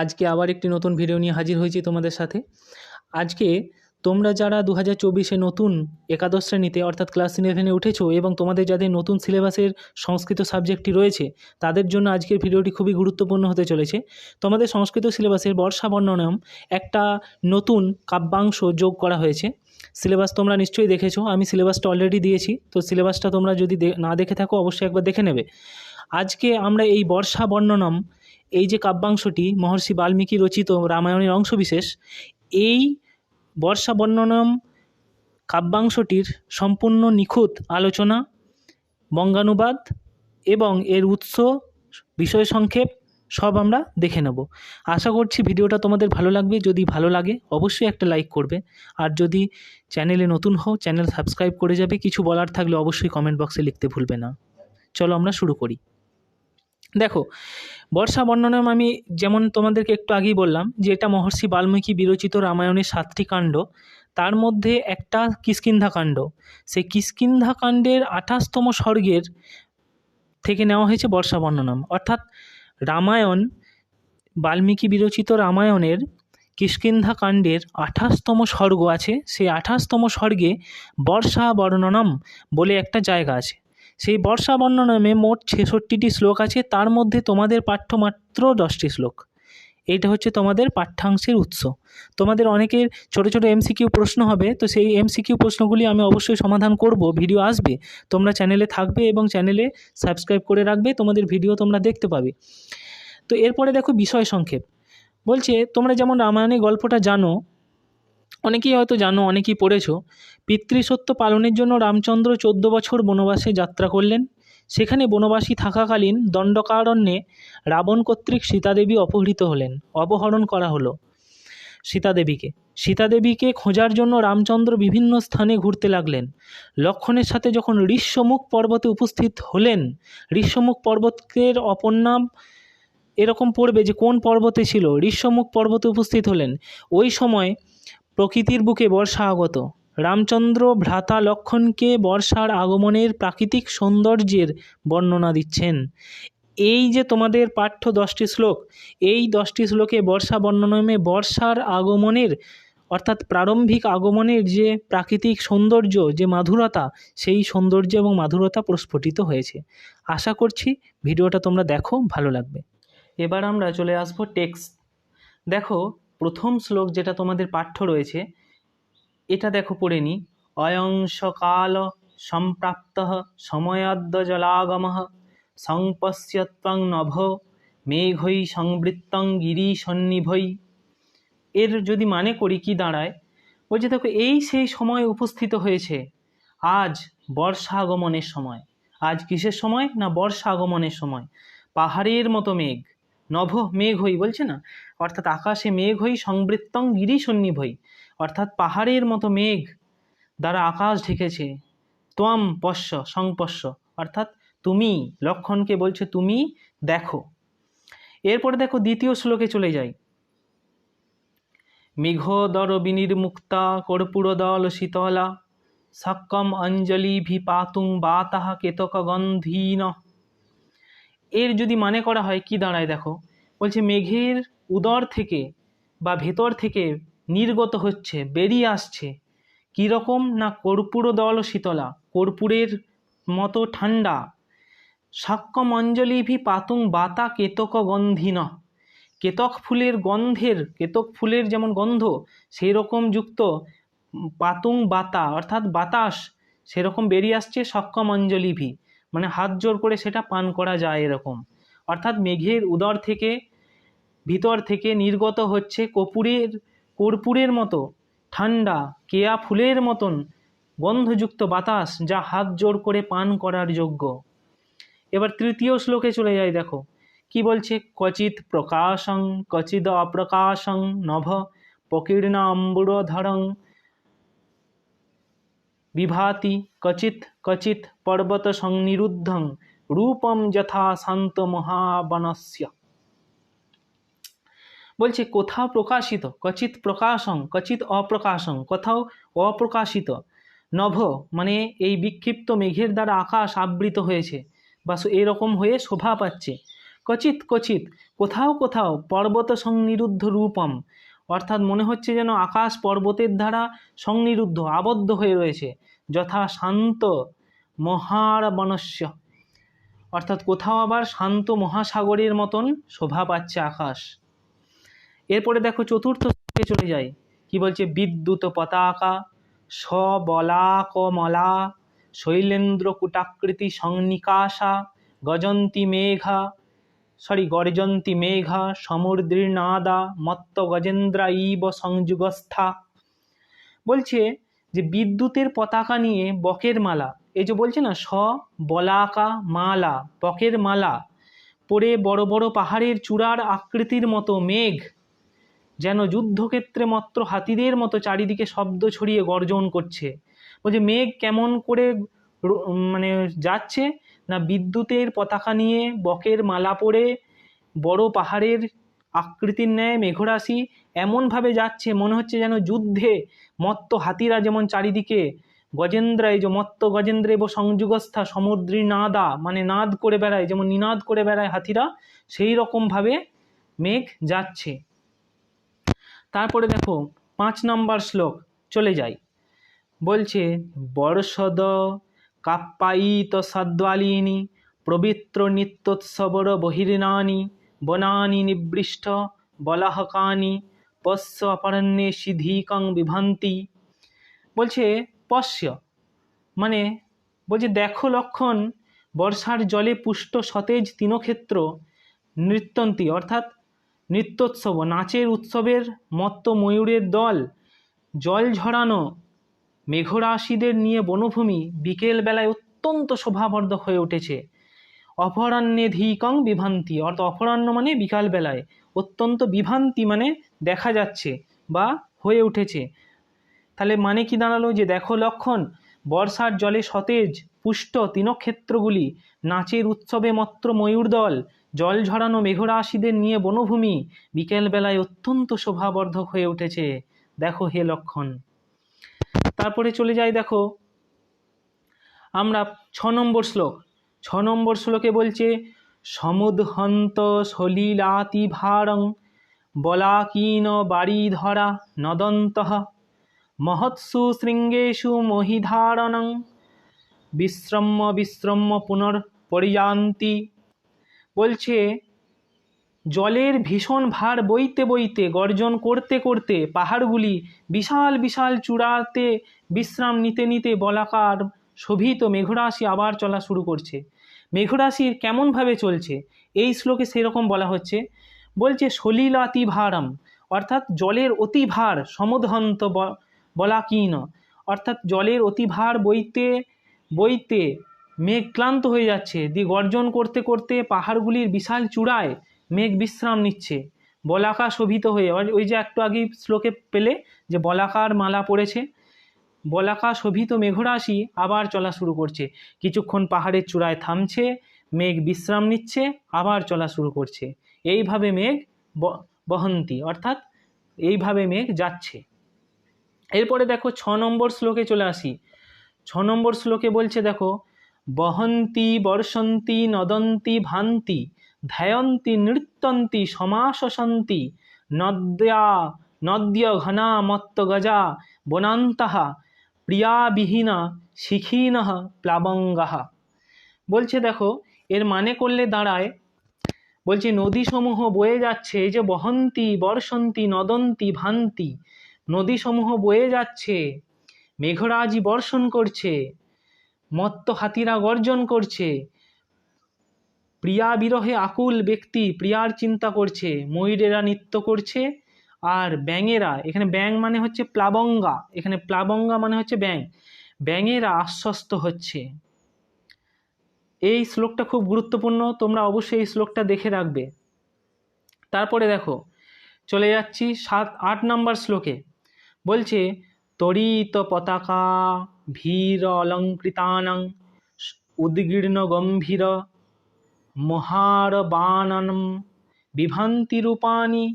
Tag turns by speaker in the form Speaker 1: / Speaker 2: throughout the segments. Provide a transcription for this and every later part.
Speaker 1: আজকে আবার একটি নতুন ভিডিও নিয়ে হাজির হয়েছি তোমাদের সাথে। আজকে তোমরা যারা দু হাজার চব্বিশে নতুন একাদশ শ্রেণীতে অর্থাৎ ক্লাস ইলেভেনে উঠেছো এবং তোমাদের যাদের নতুন সিলেবাসের সংস্কৃত সাবজেক্টটি রয়েছে, তাদের জন্য আজকের ভিডিওটি খুবই গুরুত্বপূর্ণ হতে চলেছে। তোমাদের সংস্কৃত সিলেবাসের বর্ষা বর্ণনাম একটা নতুন কাব্যাংশ যোগ করা হয়েছে। সিলেবাস তোমরা নিশ্চয়ই দেখেছ, আমি সিলেবাসটা অলরেডি দিয়েছি, তো সিলেবাসটা তোমরা যদি না দেখে থাকো, অবশ্যই একবার দেখে নেবে। আজকে আমরা এই বর্ষা বর্ণনম এই যে কাব্যাংশটি মহর্ষি বাল্মীকি রচিত রামায়ণের অংশবিশেষ, এই বর্ষা বর্ণনম কাব্যাংশটির সম্পূর্ণ নিখুঁত আলোচনা, বঙ্গানুবাদ এবং এর উৎস, বিষয় সংক্ষেপ সব আমরা দেখে নেব। আশা করছি ভিডিওটা তোমাদের ভালো লাগবে। যদি ভালো লাগে, অবশ্যই একটা লাইক করবে। আর যদি চ্যানেলে নতুন হও, চ্যানেল সাবস্ক্রাইব করে যাবে। কিছু বলার থাকলে অবশ্যই কমেন্ট বক্সে লিখতে ভুলবে না। চলো আমরা শুরু করি। দেখো, বর্ষা বর্ণনাম আমি যেমন তোমাদেরকে একটু আগেই বললাম যে এটা মহর্ষি বাল্মীকি বিরচিত রামায়ণের সাতটি কাণ্ড, তার মধ্যে একটা কিষ্কিন্ধা কাণ্ড। সেই কিষ্কিন্ধা কাণ্ডের আঠাশতম স্বর্গের থেকে নেওয়া হয়েছে বর্ষা বর্ণনাম। অর্থাৎ রামায়ণ, বাল্মীকি বিরচিত রামায়ণের কিষ্কিন্ধা কাণ্ডের আঠাশতম স্বর্গ আছে। সেই আঠাশতম স্বর্গে বর্ষা বর্ণনম বলে একটা জায়গা আছে। সেই বর্ষা বর্ণনামে মোট ছেষট্টিটি শ্লোক আছে, তার মধ্যে তোমাদের পাঠ্য মাত্র দশটি শ্লোক। এইটা হচ্ছে তোমাদের পাঠ্যাংশের উৎস। তোমাদের অনেকের ছোট ছোট এমসিকিউ প্রশ্ন হবে, তো সেই এমসিকিউ প্রশ্নগুলি আমি অবশ্যই সমাধান করব। ভিডিও আসবে, তোমরা চ্যানেলে থাকবে এবং চ্যানেলে সাবস্ক্রাইব করে রাখবে, তোমাদের ভিডিও তোমরা দেখতে পাবে। তো এরপরে দেখো বিষয় সংক্ষেপ। বলছে, তোমরা যেমন রামায়ণের গল্পটা জানো অনেকেই হয়তো জানো, অনেকেই পড়েছ। পিতৃসত্য পালনের জন্য রামচন্দ্র চোদ্দ বছর বনবাসে যাত্রা করলেন। সেখানে বনবাসী থাকাকালীন দণ্ডকারণ্যে রাবণ কর্তৃক সীতাদেবী অপহৃত হলেন। অপহরণ করা হলো সীতাদেবীকে। সীতাদেবীকে খোঁজার জন্য রামচন্দ্র বিভিন্ন স্থানে ঘুরতে লাগলেন। লক্ষণের সাথে যখন ঋষ্যমুখ পর্বতে উপস্থিত হলেন, ঋষ্যমুখ পর্বতের অপর নাম এরকম পড়বে যে কোন পর্বতে ছিল? ঋষ্যমুখ পর্বতে উপস্থিত হলেন। ওই সময় প্রকৃতির বুকে বর্ষা আগত রামচন্দ্র ভ্রাতা লক্ষণকে বর্ষার আগমনের প্রাকৃতিক সৌন্দর্যের বর্ণনা দিচ্ছেন। এই যে তোমাদের পাঠ্য দশটি শ্লোক, এই দশটি শ্লোকে বর্ষা বর্ণনামে বর্ষার আগমনের, অর্থাৎ প্রারম্ভিক আগমনের যে প্রাকৃতিক সৌন্দর্য, যে মাধুরতা, সেই সৌন্দর্য এবং মাধুরতা প্রস্ফুটিত হয়েছে। আশা করছি ভিডিওটা তোমরা দেখো, ভালো লাগবে। এবার আমরা চলে আসব টেক্সট। দেখো প্রথম শ্লোক যেটা তোমাদের পাঠ্য রয়েছে, এটা দেখো পড়ে নি। অয়ংসকাল সম্প্রাপ্ত সময়াদ্য জলাগম সংপশ্যত্বং নভ মেঘৈ সংবৃত্তং গিরি সন্নিভৈ এর যদি মানে করি কি দাঁড়ায়? বলছে দেখো, এই সেই সময় উপস্থিত হয়েছে। আজ বর্ষা আগমনের সময়। আজ কিসের সময় না বর্ষা আগমনের সময়? পাহাড়ের মতো মেঘ। নভ মেঘ হই বলছে না? অর্থাৎ আকাশে মেঘ হই, সংবৃত্তং গিরি সন্নিভই অর্থাৎ পাহাড়ের মতো মেঘ দ্বারা আকাশ ঢেকেছে। ত্বম পশ্য সংপশ্য অর্থাৎ তুমি, লক্ষণকে বলছে তুমি, দেখো। এরপরে দেখো দ্বিতীয় শ্লোকে চলে যাই। মেঘদর বিনির্মুক্তা, কর্পূরদল শীতলা, সক্কম অঞ্জলি ভি পাতুং কেতক গন্ধীন এর যদি মানে করা হয়, কি দাঁড়ায় দেখো? বলছে, মেঘের উদর থেকে বা ভেতর থেকে নির্গত হচ্ছে, বেরিয়ে আসছে। কীরকম না কর্পূর দল শীতলা? কর্পূরের মতো ঠান্ডা। সাক্ষ্যম অঞ্জলিভি পাতুং বাতা কেতক গন্ধিন। কেতক ফুলের গন্ধের, কেতক ফুলের যেমন গন্ধ সেই রকম যুক্ত পাতুং বাতা, অর্থাৎ বাতাস, সেরকম বেরিয়ে আসছে সক্ষম অঞ্জলিভি। মানে হাত জোর করে সেটা পান করা যায় এরকম। অর্থাৎ মেঘের উদর থেকে ভিতর থেকে নির্গত হচ্ছে কপুরের কর্পূরের মতো, ঠান্ডা, কেয়া ফুলের মতন গন্ধযুক্ত বাতাস যা হাত জোর করে পান করার যোগ্য। এবার তৃতীয় শ্লোকে চলে যায় দেখো। কি বলছে? কচিত প্রকাশং কচিদ অপ্রকাশং, নভ প্রকীর্ণ অম্বুরধরং বিভাতি কচিত কচিত পর্বত সংনিরুদ্ধং রূপম যথা শান্ত মহাবনস্য। বলছে, কোথাও প্রকাশিত কচিত প্রকাশং কচিত অপ্রকাশং, কোথাও অপ্রকাশিত নভ মানে এই বিক্ষিপ্ত মেঘের দ্বারা আকাশ আবৃত হয়েছে বা এরকম হয়ে শোভা পাচ্ছে। কচিত কচিত কোথাও কোথাও পর্বত সংনিরুদ্ধ রূপম অর্থাৎ মনে হচ্ছে যেন আকাশ পর্বতের দ্বারা সংনিরুদ্ধ, আবদ্ধ হয়ে রয়েছে। যথা শান্ত মহারবণস্য। অর্থাৎ কোথাও আবার শান্ত মহাসাগরের মতন শোভা পাচ্ছে আকাশ। এরপরে দেখো চতুর্থ শ্লোকে চলে যায় কি বলছে? বিদ্যুৎ পতাকা সবলাকমলা শৈলেন্দ্র কুটাকৃতি সংনিকাশা, গজন্তি মেঘা সরি গর্জন্তি মেঘা সমুদ্রীনাদা মত্ত গজেন্দ্রা ইব সংযুগস্থা। বলছে যে বিদ্যুতের পতাকা নিয়ে বকের মালা। এই যে বলছে না, স বলাকা মালা, বকের মালা পরে বড় বড় পাহাড়ের চূড়ার আকৃতির মতো মেঘ, যেন যুদ্ধক্ষেত্রে মাত্র হাতিদের মতো চারিদিকে শব্দ ছড়িয়ে গর্জন করছে। বলছে, মেঘ কেমন করে মানে যাচ্ছে? না বিদ্যুতের পতাকা নিয়ে বকের মালা পরে বড় পাহাড়ের আকৃতির ন্যায় মেঘরাশি এমনভাবে যাচ্ছে, মনে হচ্ছে যেন যুদ্ধে মত্ত হাতিরা যেমন চারিদিকে গজেন্দ্র এই যে মত্ত গজেন্দ্র এবং সংযুগস্থা সমুদ্রী নাদা মানে নাদ করে বেড়ায়, যেমন নিনাদ করে বেড়ায় হাতিরা, সেই রকমভাবে মেঘ যাচ্ছে। তারপরে দেখো, পাঁচ নম্বর শ্লোক, চলে যাই। বলছে, বর্ষদ কাপ্পায়িত সদ্বালিনী, পবিত্র নিত্যোৎসবর বহির্নানি, বনানি নিবৃষ্ট, বলাহকানি পশ্য অপরণ্যে সিধিকং বিভান্তি বলছে, পশ্য। মানে বলছে, দেখো লক্ষণ, বর্ষার জলে পুষ্ট সতেজ তৃণক্ষেত্র নৃত্যন্তি, অর্থাৎ নৃত্যোৎসব, নাচের উৎসবের মত্ত ময়ূরের দল, জল ঝরানো মেঘরাশিদের নিয়ে বনভূমি বিকেলবেলায় অত্যন্ত শোভাবর্ধক হয়ে উঠেছে। অপরাহ্নে ধীকং বিভান্তি, অর্থাৎ অপরাহ্ন মানে বিকালবেলায়। অত্যন্ত বিভান্তি মানে দেখা যাচ্ছে বা হয়ে উঠেছে। তাহলে মানে কি দাঁড়াল? যে দেখো লক্ষণ, বর্ষার জলে সতেজ, পুষ্ট তৃণক্ষেত্রগুলি নাচের উৎসবে মাত্র ময়ূর দল, জল ঝরানো মেঘরাশিদের নিয়ে বনভূমি বিকেলবেলায় অত্যন্ত শোভাবর্ধক হয়ে উঠেছে। দেখো হে লক্ষণ। তারপরে চলে যাই, দেখো। আমরা ছ নম্বর শ্লোক। ছ নম্বর শ্লোকে বলছে, সমুদহন্ত সলিলাতি ভারং বলাকীন বাড়ি ধরা নদন্ত মহৎসু শৃঙ্গেষু মহিধারণং বিশ্রম্য বিশ্রম্য পুনর্পরিযান্তি। বলছে জলের ভীষণ ভার বইতে বইতে, গর্জন করতে করতে পাহাড়গুলি বিশাল বিশাল চূড়াতে বিশ্রাম নিতে নিতে বলাকার শোভিত মেঘরাশি আবার চলা শুরু করছে। মেঘরাশির কেমনভাবে চলছে? এই শ্লোকে সেরকম বলা হচ্ছে, বলছে সলিলাতি ভারম অর্থাৎ জলের অতিভার সমুদহন্ত ব- বলাকীন। অর্থাৎ জলের অতি ভার বইতে বইতে মেঘ ক্লান্ত হয়ে যাচ্ছে। দিয়ে গর্জন করতে করতে পাহাড়গুলির বিশাল চূড়ায় মেঘ বিশ্রাম নিচ্ছে। বলাকা শোভিত হয়ে ওই- যে একটু আগে শ্লোকে পেলে যে বলাকার মালা পড়েছে বলাকা শোভিত মেঘরাশি আবার চলা শুরু করছে। কিছুক্ষণ পাহাড়ের চূড়ায় থামছে, মেঘ বিশ্রাম নিচ্ছে, আবার চলা শুরু করছে। এইভাবে মেঘ বহন্তি, অর্থাৎ এইভাবে মেঘ যাচ্ছে। এরপরে দেখো ছ নম্বর শ্লোকে চলে আসি। ছ নম্বর শ্লোকে বলছে দেখো, বহন্তি, বর্ষন্তি, নদন্তি, ভান্তি ধ্যায়ন্তি নৃত্যন্তি সমাশসন্তি নদ্যা নদ্য ঘনা মত্ত গজা বনান্তাহা প্রিয়াবিহীনা শিখিনহ প্লাবঙ্গাহা বলছে দেখো, এর মানে করলে দাঁড়ায়। বলছে, নদীসমূহ বয়ে যাচ্ছে, এই যে বহন্তি, বর্ষন্তি, নদন্তি, ভান্তি, নদীসমূহ বয়ে যাচ্ছে, মেঘরাজি বর্ষণ করছে, মত্ত হাতিরা গর্জন করছে প্রিয়া বিরহে আকুল ব্যক্তি, প্রিয়ার চিন্তা করছে, ময়ূরেরা নৃত্য করছে, আর ব্যাঙেরা, এখানে ব্যাং মানে হচ্ছে প্লাবঙ্গা, এখানে প্লাবঙ্গা মানে হচ্ছে ব্যাং ব্যাঙেরা আশ্বস্ত হচ্ছে। এই শ্লোকটা খুব গুরুত্বপূর্ণ, তোমরা অবশ্যই এই শ্লোকটা দেখে রাখবে। তারপরে দেখো, চলে যাচ্ছি সাত, আট নম্বর শ্লোকে। বলছে, তরিত পতাকা ভীর অলঙ্কৃতানং, উদ্গীর্ণ গম্ভীর মহার বাননম বিভান্তি রূপানি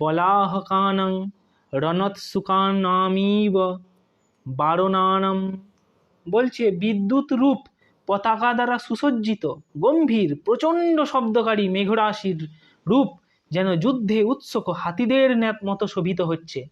Speaker 1: বলাহকানং রণৎসুকানামিব বারণানম বলছে, বিদ্যুৎ রূপ পতাকা দ্বারা সুসজ্জিত, গম্ভীর, প্রচণ্ড শব্দকারী মেঘরাশির রূপ যেন যুদ্ধে উৎসুক হাতিদের ন্যাপ- মতো শোভিত হচ্ছে।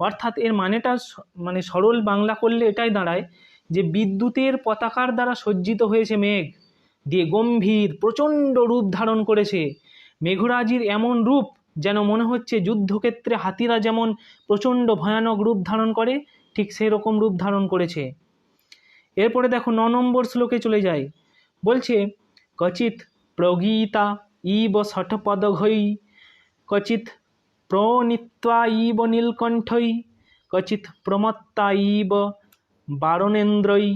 Speaker 1: অর্থাৎ এর মানেটা মানে সরল বাংলা করলে এটাই দাঁড়ায় যে বিদ্যুতের পতাকার দ্বারা সজ্জিত হয়েছে মেঘ। দিয়ে গম্ভীর, প্রচণ্ড রূপ ধারণ করেছে। মেঘরাজির এমন রূপ যেন মনে হচ্ছে যুদ্ধক্ষেত্রে হাতিরা যেমন প্রচণ্ড ভয়ানক রূপ ধারণ করে, ঠিক সেরকম রূপ ধারণ করেছে। এরপরে দেখো ন নম্বর শ্লোকে চলে যাই বলছে কচিত প্রগীতা ইব শঠপদঘৈ কচিত প্রণিত্বা ইব নীলকণ্ঠৈ কচিত প্রমত্তা ইব বারণেন্দ্রৈ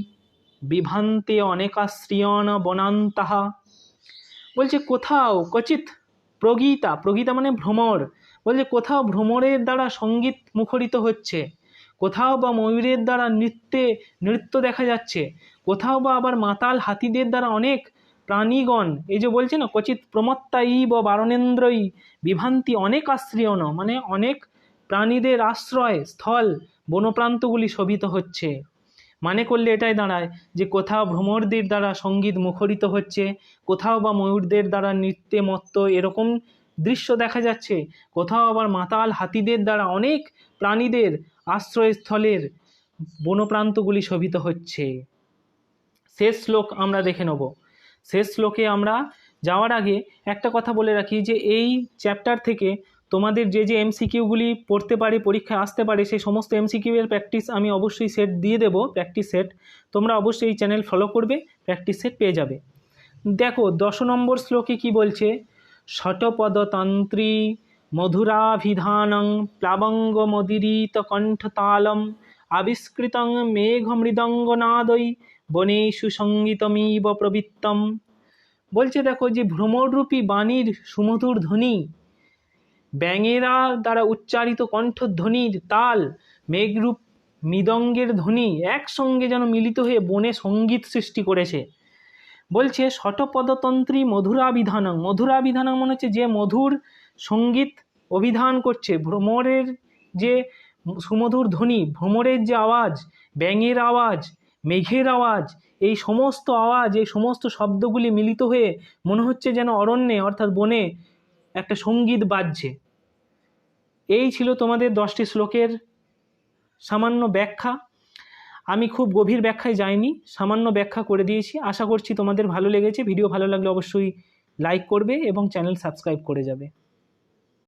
Speaker 1: বিভান্তে অনেকাশ্রিয়ণ বনান্তাহা বলছে, কোথাও কচিত প্রগীতা প্রগীতা মানে ভ্রমর। বলছে, কোথাও ভ্রমরের দ্বারা সংগীত মুখরিত হচ্ছে। কোথাও বা ময়ূরের দ্বারা নৃত্যে, নৃত্য দেখা যাচ্ছে। কোথাও বা আবার মাতাল হাতিদের দ্বারা অনেক প্রাণীগণ। এই যে বলছে না কচিত প্রমত্তাই বা বারণেন্দ্রই বিভান্তি অনেক আশ্রয়ণ মানে অনেক প্রাণীদের আশ্রয় স্থল, বনপ্রান্তগুলি শোভিত হচ্ছে। মানে করলে এটাই দাঁড়ায় যে কোথাও ভ্রমরদের দ্বারা সংগীত মুখরিত হচ্ছে, কোথাও বা ময়ূরদের দ্বারা নৃত্যে মত্ত এরকম দৃশ্য দেখা যাচ্ছে, কোথাও আবার মাতাল হাতিদের দ্বারা অনেক প্রাণীদের আশ্রয়স্থলের বনপ্রান্তগুলি শোভিত হচ্ছে। শেষ শ্লোক আমরা দেখে নেব। শেষ শ্লোকে আমরা যাওয়ার আগে একটা কথা বলে রাখি যে এই চ্যাপ্টার থেকে তোমাদের যে যে এমসিকিউগুলি পড়তে পারে, পরীক্ষায় আসতে পারে, সেই সমস্ত এমসিকিউ এর প্র্যাকটিস আমি অবশ্যই সেট দিয়ে দেবো, প্র্যাকটিস সেট। তোমরা অবশ্যই এই চ্যানেল ফলো করবে, প্র্যাকটিস সেট পেয়ে যাবে। দেখো, দশ নম্বর শ্লোকে কি বলছে? শটপদতন্ত্রী মধুরাভিধানং প্লাবঙ্গমদিরিত কণ্ঠতালম আবিষ্কৃতং মেঘ মেঘমৃদঙ্গনাদৈ বনেষু সঙ্গীতমিব প্রবৃত্তম। বলছে দেখো যে ভ্রমরূপী বাণীর সুমধুর ধ্বনি ব্যাঙেরা দ্বারা উচ্চারিত কণ্ঠধ্বনির তাল, মেঘরূপ মৃদঙ্গের ধ্বনি একসঙ্গে যেন মিলিত হয়ে বনে সংগীত সৃষ্টি করেছে। বলছে শটপদতন্ত্রী মধুরাবিধানং। মধুরাবিধানং মনে হচ্ছে যে মধুর সংগীত অভিধান করছে। ভ্রমরের যে সুমধুর ধ্বনি, ভ্রমরের যে আওয়াজ, ব্যাঙের আওয়াজ, মেঘের আওয়াজ, এই সমস্ত আওয়াজ, এই সমস্ত শব্দগুলি মিলিত হয়ে মনে হচ্ছে যেন অরণ্যে, অর্থাৎ বনে একটা সংগীত বাজছে। এই ছিল তোমাদের দশটি শ্লোকের সামান্য ব্যাখ্যা। আমি খুব গভীর ব্যাখ্যায় যাইনি, সামান্য ব্যাখ্যা করে দিয়েছি। আশা করছি তোমাদের ভালো লেগেছে। ভিডিও ভালো লাগলে অবশ্যই লাইক করবে এবং চ্যানেল সাবস্ক্রাইব করে যাবে।